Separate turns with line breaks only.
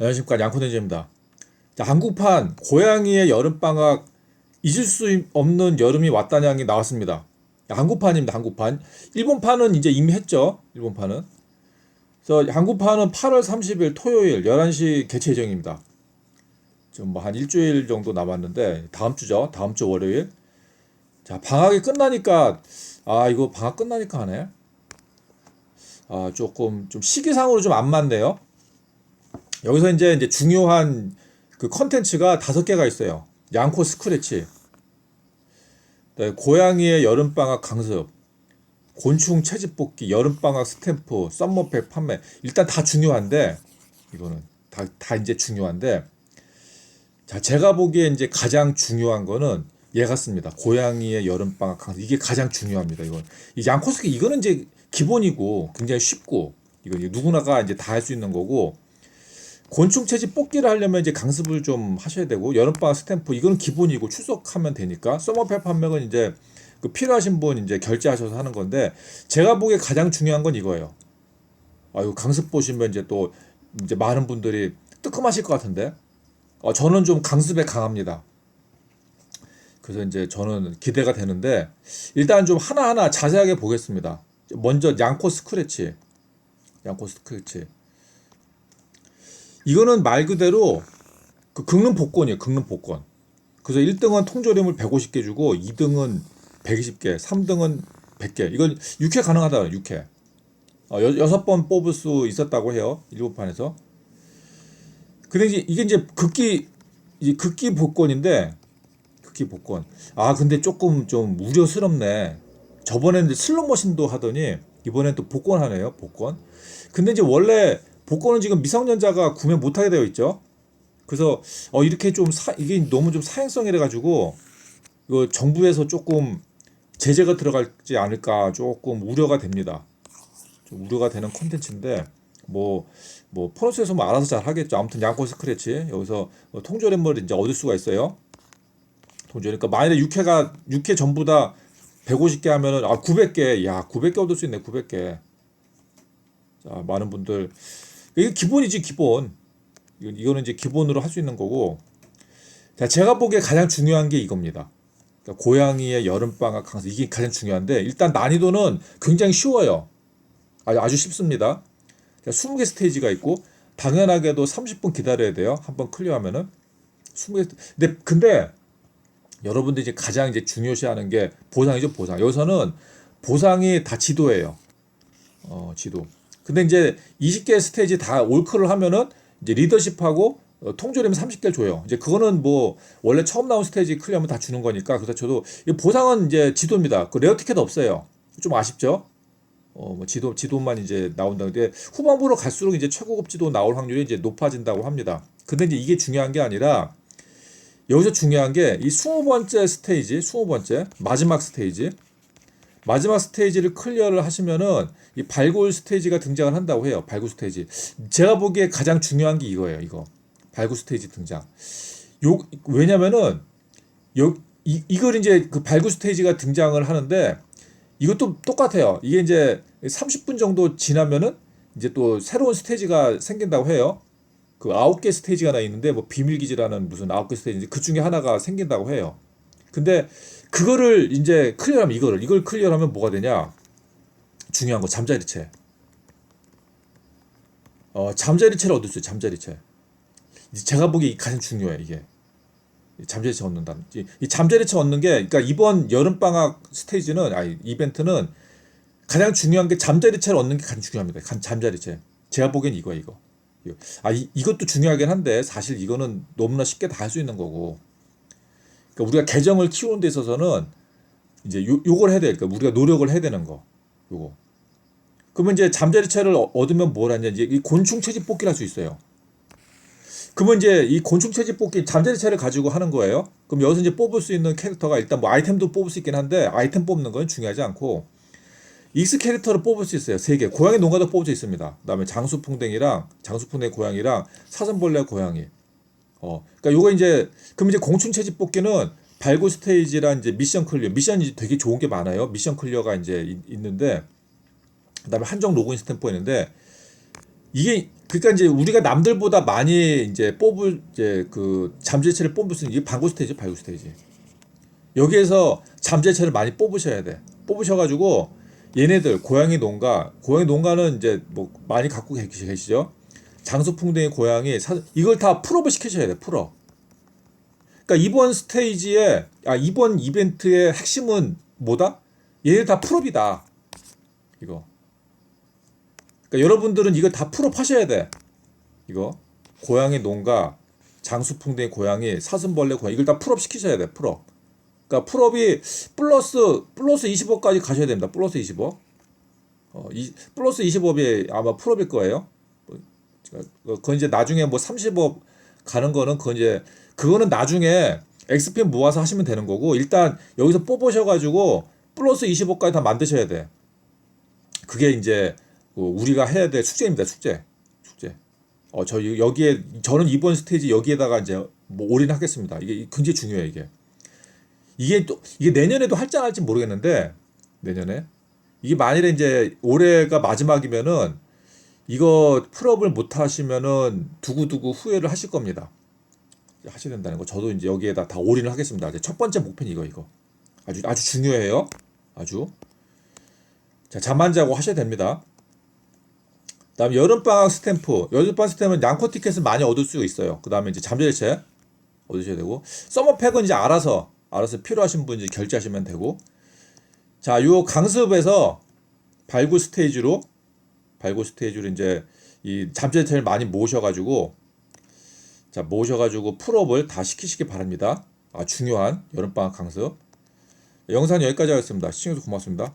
안녕하십니까 양코네즈입니다. 자, 한국판 고양이의 여름방학 잊을 수 없는 여름이 왔다냥이 나왔습니다. 야, 한국판입니다. 한국판. 일본판은 이제 이미 했죠. 일본판은. 그래서 한국판은 8월 30일 토요일 11시 개최 예정입니다. 지금 뭐한 일주일 정도 남았는데 다음 주죠. 다음 주 월요일. 자, 방학이 끝나니까 아, 이거 방학 끝나니까 하네. 아, 조금 좀 시기상으로 좀 안 맞네요. 여기서 이제 이제 중요한 그 컨텐츠가 다섯 개가 있어요. 양코 스크래치, 네, 고양이의 여름방학 강습, 곤충 채집 뽑기, 여름방학 스탬프, 썸머백 판매. 일단 다 중요한데 이거는 다, 다 이제 중요한데 자 제가 보기에 이제 가장 중요한 거는 얘 같습니다. 고양이의 여름방학 강습 이게 가장 중요합니다. 이건 이 양코스키 이거는 이제 기본이고 굉장히 쉽고 이거 누구나가 이제 다 할 수 있는 거고 곤충 채집 뽑기를 하려면 이제 강습을 좀 하셔야 되고 여름방학 스탬프 이거는 기본이고 출석하면 되니까 서머페 판매는 이제 그 필요하신 분 이제 결제하셔서 하는 건데 제가 보기에 가장 중요한 건 이거예요. 아 이거 강습 보시면 이제 또 이제 많은 분들이 뜨끔하실 것 같은데 어, 저는 좀 강습에 강합니다. 그래서 이제 저는 기대가 되는데 일단 좀 하나하나 자세하게 보겠습니다. 먼저 양코 스크래치. 양코 스크래치. 이거는 말 그대로 그 긁는 복권이에요. 긁는 복권. 그래서 1등은 통조림을 150개 주고 2등은 120개, 3등은 100개. 이건 6회 가능하다. 6회. 어, 여, 여섯 번 뽑을 수 있었다고 해요. 일곱 판에서. 근데 이제 이게 이제 극기 이제 극기 복권인데 극기 복권. 아 근데 조금 좀 우려스럽네. 저번에는 슬롯 머신도 하더니 이번엔 또 복권 하네요. 복권. 근데 이제 원래 복권은 지금 미성년자가 구매 못하게 되어 있죠. 그래서 어 이렇게 좀 사, 이게 너무 좀 사행성이라 가지고 이거 정부에서 조금 제재가 들어갈지 않을까 조금 우려가 됩니다. 좀 우려가 되는 콘텐츠인데 뭐뭐 포너스에서 뭐 알아서 잘 하겠죠. 아무튼 양코 스크래치 여기서 뭐 통조림을 이제 얻을 수가 있어요. 통조림. 그러니까 만약에 6회가 6회 전부 다 150개 하면은 아 900개 야 900개 얻을 수 있네 900개. 자 많은 분들 이게 기본이지 기본. 이거는 이제 기본으로 할 수 있는 거고. 자 제가 보기에 가장 중요한 게 이겁니다. 그러니까 고양이의 여름방학 강습 이게 가장 중요한데 일단 난이도는 굉장히 쉬워요. 아주, 아주 쉽습니다. 자, 20개 스테이지가 있고 당연하게도 30분 기다려야 돼요. 한번 클리어하면은 20개 근데 근데 여러분들이 이제 가장 이제 중요시하는 게 보상이죠, 보상. 여기서는 보상이 다 지도예요. 어, 지도. 근데 이제 20개 스테이지 다 올클을 하면은 이제 리더십하고 어, 통조림 30개 줘요. 이제 그거는 뭐 원래 처음 나온 스테이지 클리어하면 다 주는 거니까 그래서 저도 이 보상은 이제 지도입니다. 그 레어 티켓 없어요. 좀 아쉽죠? 어, 뭐 지도 지도만 이제 나온다. 근데 후반부로 갈수록 이제 최고급 지도 나올 확률이 이제 높아진다고 합니다. 근데 이제 이게 중요한 게 아니라 여기서 중요한 게 이 20번째 스테이지, 20번째 마지막 스테이지. 마지막 스테이지를 클리어를 하시면은 이 발굴 스테이지가 등장을 한다고 해요. 발굴 스테이지. 제가 보기에 가장 중요한 게 이거예요. 이거. 발굴 스테이지 등장. 요 왜냐면은 요 이, 이걸 이제 그 발굴 스테이지가 등장을 하는데 이것도 똑같아요. 이게 이제 30분 정도 지나면은 이제 또 새로운 스테이지가 생긴다고 해요. 그 아홉 개 스테이지가 하나 있는데 뭐 비밀 기지라는 무슨 아홉 개 스테이지 그 중에 하나가 생긴다고 해요. 근데 그거를 이제 클리어하면 이거를 이걸 클리어하면 뭐가 되냐? 중요한 거 잠자리채. 어 잠자리채를 얻을 수 있어요. 잠자리채. 제가 보기에 가장 중요해 이게. 이 잠자리채 얻는다는. 이, 이 잠자리채 얻는 게 그러니까 이번 여름 방학 스테이지는 아니 이벤트는 가장 중요한 게 잠자리채를 얻는 게 가장 중요합니다. 간- 잠자리채. 제가 보기엔 이거 이거. 이거. 아 이, 이것도 중요하긴 한데 사실 이거는 너무나 쉽게 다 할 수 있는 거고. 그러니까 우리가 계정을 키우는 데 있어서는 이제 요, 요걸 해야 돼. 그러니까 우리가 노력을 해야 되는 거. 요거. 그러면 이제 잠자리채를 얻- 얻으면 뭘 하냐 이제 이 곤충 채집 뽑기를 할 수 있어요. 그러면 이제 이 곤충 채집 뽑기 잠자리채를 가지고 하는 거예요. 그럼 여기서 이제 뽑을 수 있는 캐릭터가 일단 뭐 아이템도 뽑을 수 있긴 한데 아이템 뽑는 건 중요하지 않고 익스 캐릭터를 뽑을 수 있어요. 세 개. 고양이 농가도 뽑을 수 있습니다. 그다음에 장수풍뎅이랑 장수풍뎅이 고양이랑 사슴벌레 고양이. 어, 그러니까 요거 이제 그럼 이제 공충 채집 뽑기는 발굴 스테이지랑 이제 미션 클리어. 미션이 되게 좋은 게 많아요. 미션 클리어가 이제 있- 있는데 그다음에 한정 로그인 스탬프가 있는데 이게 그러니까 이제 우리가 남들보다 많이 이제 뽑을 이제 그 잠재체를 뽑을 수 있는 이게 방구 스테이지, 발구 스테이지. 여기에서 잠재체를 많이 뽑으셔야 돼. 뽑으셔가지고 얘네들 고양이 농가, 고양이 농가는 이제 뭐 많이 갖고 계시- 계시죠. 장수풍뎅이 고양이 사, 이걸 다 풀업을 시키셔야 돼. 풀업. 그러니까 이번 스테이지에 아 이번 이벤트의 핵심은 뭐다? 얘네 다 풀업이다. 이거. 그러니까 여러분들은 이거 다 풀업 하셔야 돼. 이거 고양이 농가, 장수풍뎅이 고양이, 사슴벌레 고양이 이걸 다 풀업 시키셔야 돼. 풀업. 그러니까 풀업이 플러스 플러스 25까지 가셔야 됩니다. 플러스 25. 어, 이, 플러스 25이 아마 풀업일 거예요. 뭐, 어, 그건 이제 나중에 뭐 30업 가는 거는 그건 이제 그거는 나중에 엑스핀 모아서 하시면 되는 거고 일단 여기서 뽑으셔가지고 플러스 25까지 다 만드셔야 돼. 그게 이제 그 우리가 해야 될 숙제입니다. 숙제. 숙제. 어, 저 여기에 저는 이번 스테이지 여기에다가 이제 뭐 올인하겠습니다. 이게 굉장히 중요해 이게. 이게 또 이게 내년에도 할지 안 할지 모르겠는데 내년에 이게 만일에 이제 올해가 마지막이면은 이거 풀업을 못 하시면은 두고두고 후회를 하실 겁니다. 하셔야 된다는 거. 저도 이제 여기에다 다 올인을 하겠습니다. 첫 번째 목표는 이거 이거. 아주 아주 중요해요. 아주. 자, 잠 안 자고 하셔야 됩니다. 그다음 여름방학 스탬프. 여름방학 스탬프는 양코 티켓을 많이 얻을 수 있어요. 그다음에 이제 잠재체 얻으셔야 되고 서머팩은 이제 알아서 알아서 필요하신 분 이제 결제하시면 되고 자, 요 강습에서 발굴 스테이지로 발굴 스테이지로 이제 이 잠재체를 많이 모셔가지고 자 모셔가지고 풀업을 다 시키시기 바랍니다. 아 중요한 여름방학 강습 영상 여기까지 하겠습니다. 시청해주셔서 고맙습니다.